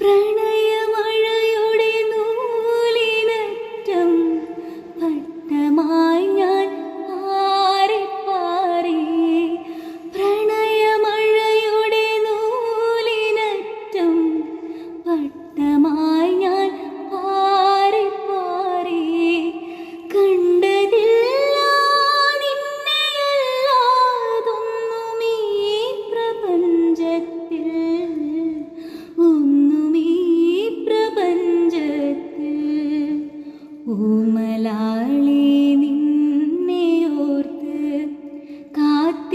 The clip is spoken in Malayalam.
ಪ್ರಾಣ ഓമലാളി നിന്നെ ഓർത്ത് കാത്തിരിപ്പിൻ